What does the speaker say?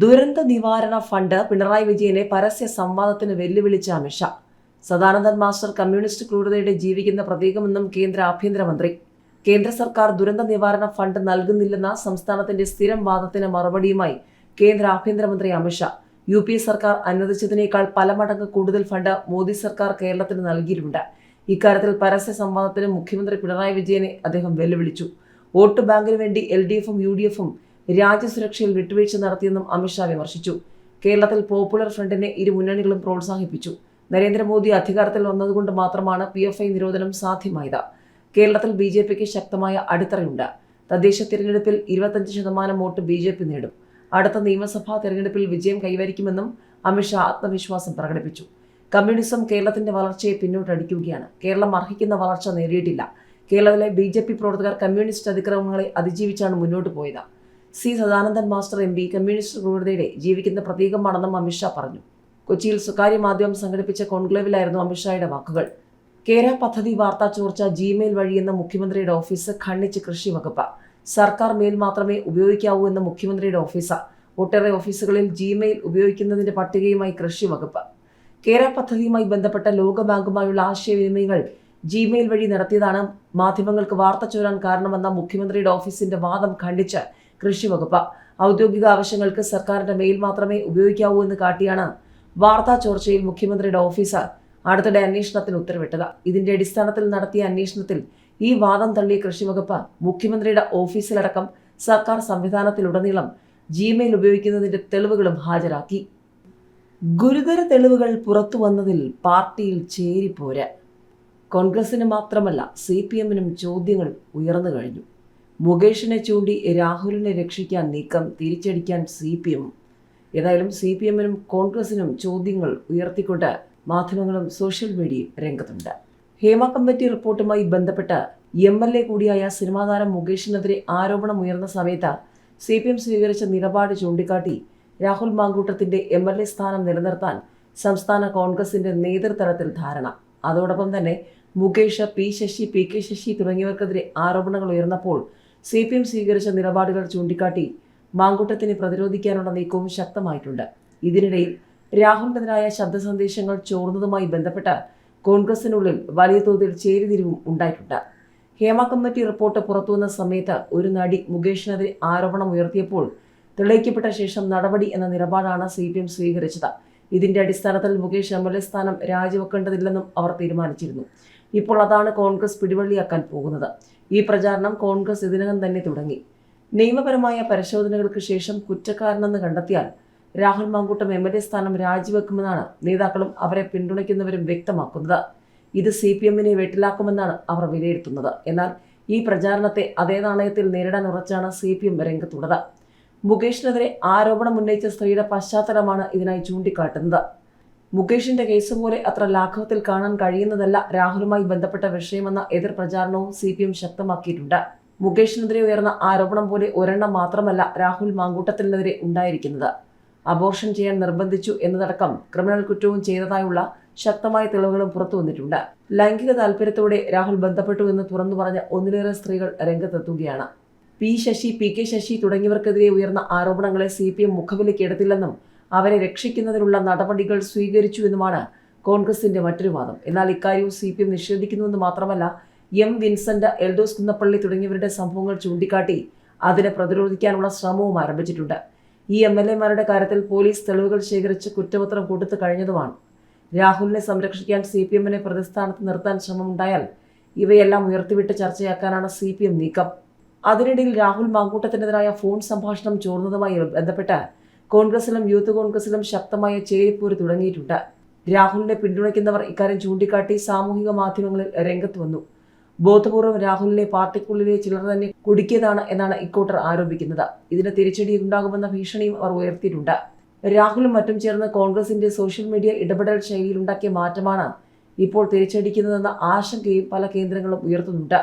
ദുരന്ത നിവാരണ ഫണ്ട് പിണറായി വിജയനെ പരസ്യ സംവാദത്തിന് വെല്ലുവിളിച്ച അമിത്ഷാ സദാനന്ദൻ മാസ്റ്റർ കമ്മ്യൂണിസ്റ്റ് ക്രൂരതയുടെ ജീവിക്കുന്ന പ്രതീകമെന്നും കേന്ദ്ര ആഭ്യന്തരമന്ത്രി. കേന്ദ്ര സർക്കാർ ദുരന്ത നിവാരണ ഫണ്ട് നൽകുന്നില്ലെന്ന സംസ്ഥാനത്തിന്റെ സ്ഥിരം വാദത്തിന് മറുപടിയുമായി കേന്ദ്ര ആഭ്യന്തരമന്ത്രി അമിത്ഷാ യു പി സർക്കാർ അനുവദിച്ചതിനേക്കാൾ പല മടങ്ങ് കൂടുതൽ ഫണ്ട് മോദി സർക്കാർ കേരളത്തിന് നൽകിയിട്ടുണ്ട്. ഇക്കാര്യത്തിൽ പരസ്യ സംവാദത്തിന് മുഖ്യമന്ത്രി പിണറായി വിജയനെ അദ്ദേഹം വെല്ലുവിളിച്ചു. വോട്ട് ബാങ്കിന് വേണ്ടി എൽ ഡി എഫും യു ഡി എഫും രാജ്യസുരക്ഷയിൽ വിട്ടുവീഴ്ച നടത്തിയെന്നും അമിത്ഷാ വിമർശിച്ചു. കേരളത്തിൽ പോപ്പുലർ ഫ്രണ്ടിനെ ഇരു മുന്നണികളും പ്രോത്സാഹിപ്പിച്ചു. നരേന്ദ്രമോദി അധികാരത്തിൽ വന്നതുകൊണ്ട് മാത്രമാണ് പി എഫ് ഐ നിരോധനം സാധ്യമായത്. കേരളത്തിൽ ബി ജെ പിക്ക് ശക്തമായ അടിത്തറയുണ്ട്. തദ്ദേശ തിരഞ്ഞെടുപ്പിൽ ഇരുപത്തഞ്ച് ശതമാനം വോട്ട് ബി ജെ പി നേടും. അടുത്ത നിയമസഭാ തെരഞ്ഞെടുപ്പിൽ വിജയം കൈവരിക്കുമെന്നും അമിത്ഷാ ആത്മവിശ്വാസം പ്രകടിപ്പിച്ചു. കമ്മ്യൂണിസം കേരളത്തിന്റെ വളർച്ചയെ പിന്നോട്ടടിക്കുകയാണ്. കേരളം അർഹിക്കുന്ന വളർച്ച നേടിയിട്ടില്ല. കേരളത്തിലെ ബി പ്രവർത്തകർ കമ്മ്യൂണിസ്റ്റ് അതിക്രമങ്ങളെ അതിജീവിച്ചാണ് മുന്നോട്ട് പോയത്. C Sadanandan master M P communist ക്രൂരതയുടെ ജീവിക്കുന്ന പ്രതീകമാണെന്നും അമിത്ഷാ പറഞ്ഞു. കൊച്ചിയിൽ സ്വകാര്യ മാധ്യമം സംഘടിപ്പിച്ച കോൺക്ലേവിലായിരുന്നു അമിത്ഷായുടെ വാക്കുകൾ. കേര പദ്ധതി വാർത്താ ചോർച്ച ജിമെയിൽ വഴിയെന്ന മുഖ്യമന്ത്രിയുടെ ഓഫീസ് ഖണ്ഡിച്ച് കൃഷി വകുപ്പ്. സർക്കാർ മെയിൽ മാത്രമേ ഉപയോഗിക്കാവൂ എന്ന മുഖ്യമന്ത്രിയുടെ ഓഫീസ്. ഒട്ടേറെ ഓഫീസുകളിൽ ജിമെയിൽ ഉപയോഗിക്കുന്നതിന്റെ പട്ടികയുമായി കൃഷി വകുപ്പ്. കേര പദ്ധതിയുമായി ബന്ധപ്പെട്ട ലോകബാങ്കുമായുള്ള ആശയവിനിമയങ്ങൾ ജിമെയിൽ വഴി നടത്തിയതാണ് മാധ്യമങ്ങൾക്ക് വാർത്ത ചോരാൻ കാരണമെന്ന മുഖ്യമന്ത്രിയുടെ ഓഫീസിന്റെ വാദം ഖണ്ഡിച്ച് കൃഷി വകുപ്പ് ഔദ്യോഗിക ആവശ്യങ്ങൾക്ക് സർക്കാരിന്റെ മെയിൽ മാത്രമേ ഉപയോഗിക്കാവൂ എന്ന് കാട്ടിയാണ് വാർത്താ ചോർച്ചയിൽ മുഖ്യമന്ത്രിയുടെ ഓഫീസർ അടുത്തിടെ അന്വേഷണത്തിന് ഉത്തരവിട്ടത്. ഇതിന്റെ അടിസ്ഥാനത്തിൽ നടത്തിയ അന്വേഷണത്തിൽ ഈ വാദം തള്ളിയ കൃഷി വകുപ്പ് മുഖ്യമന്ത്രിയുടെ ഓഫീസിലടക്കം സർക്കാർ സംവിധാനത്തിലുടനീളം ജിമെയിൽ ഉപയോഗിക്കുന്നതിന്റെ തെളിവുകളും ഹാജരാക്കി. ഗുരുതര തെളിവുകൾ പുറത്തു വന്നതിൽ പാർട്ടിയിൽ ചേരിപ്പോര്. കോൺഗ്രസിന് മാത്രമല്ല സി പി എമ്മിനും ചോദ്യങ്ങൾ ഉയർന്നു കഴിഞ്ഞു. മുകേഷിനെ ചൂണ്ടി രാഹുലിനെ രക്ഷിക്കാൻ നീക്കം തിരിച്ചടിക്കാൻ സി പി എം. ഏതായാലും സി പി എമ്മിനും കോൺഗ്രസിനും ചോദ്യങ്ങൾ ഉയർത്തിക്കൊണ്ട് മാധ്യമങ്ങളും സോഷ്യൽ മീഡിയയും രംഗത്തുണ്ട്. ഹേമ കമ്മിറ്റി റിപ്പോർട്ടുമായി ബന്ധപ്പെട്ട് എം എൽ എ കൂടിയായ സിനിമാതാരം മുകേഷിനെതിരെ ആരോപണം ഉയർന്ന സമയത്ത് സി പി എം സ്വീകരിച്ച നിലപാട് ചൂണ്ടിക്കാട്ടി രാഹുൽ മാങ്കൂട്ടത്തിന്റെ എം എൽ എ സ്ഥാനം നിലനിർത്താൻ സംസ്ഥാന കോൺഗ്രസിന്റെ നേതൃതലത്തിൽ ധാരണ. അതോടൊപ്പം തന്നെ Mukesh P Sasi P K Sasi തുടങ്ങിയവർക്കെതിരെ ആരോപണങ്ങൾ ഉയർന്നപ്പോൾ സി പി എം സ്വീകരിച്ച നിലപാടുകൾ ചൂണ്ടിക്കാട്ടി മാങ്കൂട്ടത്തിനെ പ്രതിരോധിക്കാനുള്ള നീക്കവും ശക്തമായിട്ടുണ്ട്. ഇതിനിടയിൽ രാഹുലിനെതിരായ ശബ്ദ സന്ദേശങ്ങൾ ചോർന്നതുമായി ബന്ധപ്പെട്ട് കോൺഗ്രസിനുള്ളിൽ വലിയ തോതിൽ ചേരിതിരിവും ഉണ്ടായിട്ടുണ്ട്. ഹേമ കമ്മിറ്റി റിപ്പോർട്ട് പുറത്തുവന്ന സമയത്ത് ഒരു നടി മുകേഷിനെതിരെ ആരോപണം ഉയർത്തിയപ്പോൾ തെളിയിക്കപ്പെട്ട ശേഷം നടപടി എന്ന നിലപാടാണ് സി പി എം സ്വീകരിച്ചത്. ഇതിന്റെ അടിസ്ഥാനത്തിൽ മുകേഷ് എം എൽ എ സ്ഥാനം രാജിവെക്കേണ്ടതില്ലെന്നും അവർ തീരുമാനിച്ചിരുന്നു. ഇപ്പോൾ അതാണ് കോൺഗ്രസ് പിടിവള്ളിയാക്കാൻ പോകുന്നത്. ഈ പ്രചാരണം കോൺഗ്രസ് ഇതിനകം തന്നെ തുടങ്ങി. നിയമപരമായ പരിശോധനകൾക്ക് ശേഷം കുറ്റക്കാരനെന്ന് കണ്ടെത്തിയാൽ Rahul Mamkootathil M L A സ്ഥാനം രാജിവെക്കുമെന്നാണ് നേതാക്കളും അവരെ പിന്തുണയ്ക്കുന്നവരും വ്യക്തമാക്കുന്നത്. ഇത് സി പി എമ്മിനെ വെട്ടിലാക്കുമെന്നാണ് അവർ വിലയിരുത്തുന്നത്. എന്നാൽ ഈ പ്രചാരണത്തെ അതേ നാണയത്തിൽ നേരിടാൻ ഉറച്ചാണ് സി പി എം രംഗത്തുള്ളത്. മുകേഷിനെതിരെ ആരോപണം ഉന്നയിച്ച സ്ത്രീയുടെ പശ്ചാത്തലമാണ് ഇതിനായി ചൂണ്ടിക്കാട്ടുന്നത്. മുകേഷിന്റെ കേസ് പോലെ അത്ര ലാഘവത്തിൽ കാണാൻ കഴിയുന്നതല്ല രാഹുലുമായി ബന്ധപ്പെട്ട വിഷയമെന്ന എതിർ പ്രചാരണവും സി പി എം ശക്തമാക്കിയിട്ടുണ്ട്. മുകേഷിനെതിരെ ഉയർന്ന ആരോപണം പോലെ ഒരെണ്ണം മാത്രമല്ല രാഹുൽ മാങ്കൂട്ടത്തിനെതിരെ ഉണ്ടായിരിക്കുന്നത്. അബോർഷൻ ചെയ്യാൻ നിർബന്ധിച്ചു എന്നതടക്കം ക്രിമിനൽ കുറ്റവും ചെയ്തതായുള്ള ശക്തമായ തെളിവുകളും പുറത്തു വന്നിട്ടുണ്ട്. ലൈംഗിക താല്പര്യത്തോടെ രാഹുൽ ബന്ധപ്പെട്ടു എന്ന് തുറന്നു പറഞ്ഞ ഒന്നിലേറെ സ്ത്രീകൾ രംഗത്തെത്തുകയാണ്. P Sasi P K Sasi തുടങ്ങിയവർക്കെതിരെ ഉയർന്ന ആരോപണങ്ങളെ സി പി എം മുഖവിലക്കെടുത്തില്ലെന്നും അവരെ രക്ഷിക്കുന്നതിനുള്ള നടപടികൾ സ്വീകരിച്ചു എന്നുമാണ് കോൺഗ്രസിന്റെ മറ്റൊരു വാദം. എന്നാൽ ഇക്കാര്യവും സി പി എം നിഷേധിക്കുന്നുവെന്ന് മാത്രമല്ല എം വിൻസെന്റ് എൽഡോസ് കുന്നപ്പള്ളി തുടങ്ങിയവരുടെ സംഭവങ്ങൾ ചൂണ്ടിക്കാട്ടി അതിനെ പ്രതിരോധിക്കാനുള്ള ശ്രമവും ആരംഭിച്ചിട്ടുണ്ട്. ഈ എം എൽ എമാരുടെ കാര്യത്തിൽ പോലീസ് തെളിവുകൾ ശേഖരിച്ച് കുറ്റപത്രം കൊടുത്തു കഴിഞ്ഞതുമാണ്. രാഹുലിനെ സംരക്ഷിക്കാൻ സി പി എമ്മിനെ പ്രതിസ്ഥാനത്ത് നിർത്താൻ ശ്രമമുണ്ടായാൽ ഇവയെല്ലാം ഉയർത്തിവിട്ട് ചർച്ചയാക്കാനാണ് സി പി എം നീക്കം. അതിനിടയിൽ രാഹുൽ മാങ്കൂട്ടത്തിനെതിരായ ഫോൺ സംഭാഷണം ചോർന്നതുമായി ബന്ധപ്പെട്ട് കോൺഗ്രസിലും യൂത്ത് കോൺഗ്രസിലും ശക്തമായ ചേരിപ്പോര് തുടങ്ങിയിട്ടുണ്ട്. രാഹുലിനെ പിന്തുണയ്ക്കുന്നവർ ഇക്കാര്യം ചൂണ്ടിക്കാട്ടി സാമൂഹിക മാധ്യമങ്ങളിൽ രംഗത്ത് വന്നു. ബോധപൂർവം രാഹുലിനെ പാർട്ടിക്കുള്ളിലെ ചിലർ തന്നെ കുടുക്കിയതാണ് എന്നാണ് ഇക്കൂട്ടർ ആരോപിക്കുന്നത്. ഇതിന് തിരിച്ചടി ഉണ്ടാകുമെന്ന ഭീഷണിയും അവർ ഉയർത്തിയിട്ടുണ്ട്. രാഹുലും മറ്റും ചേർന്ന് കോൺഗ്രസിന്റെ സോഷ്യൽ മീഡിയ ഇടപെടൽ ശൈലിയിലുണ്ടാക്കിയ മാറ്റമാണ് ഇപ്പോൾ തിരിച്ചടിക്കുന്നതെന്ന ആശങ്കയും പല കേന്ദ്രങ്ങളും ഉയർത്തുന്നുണ്ട്.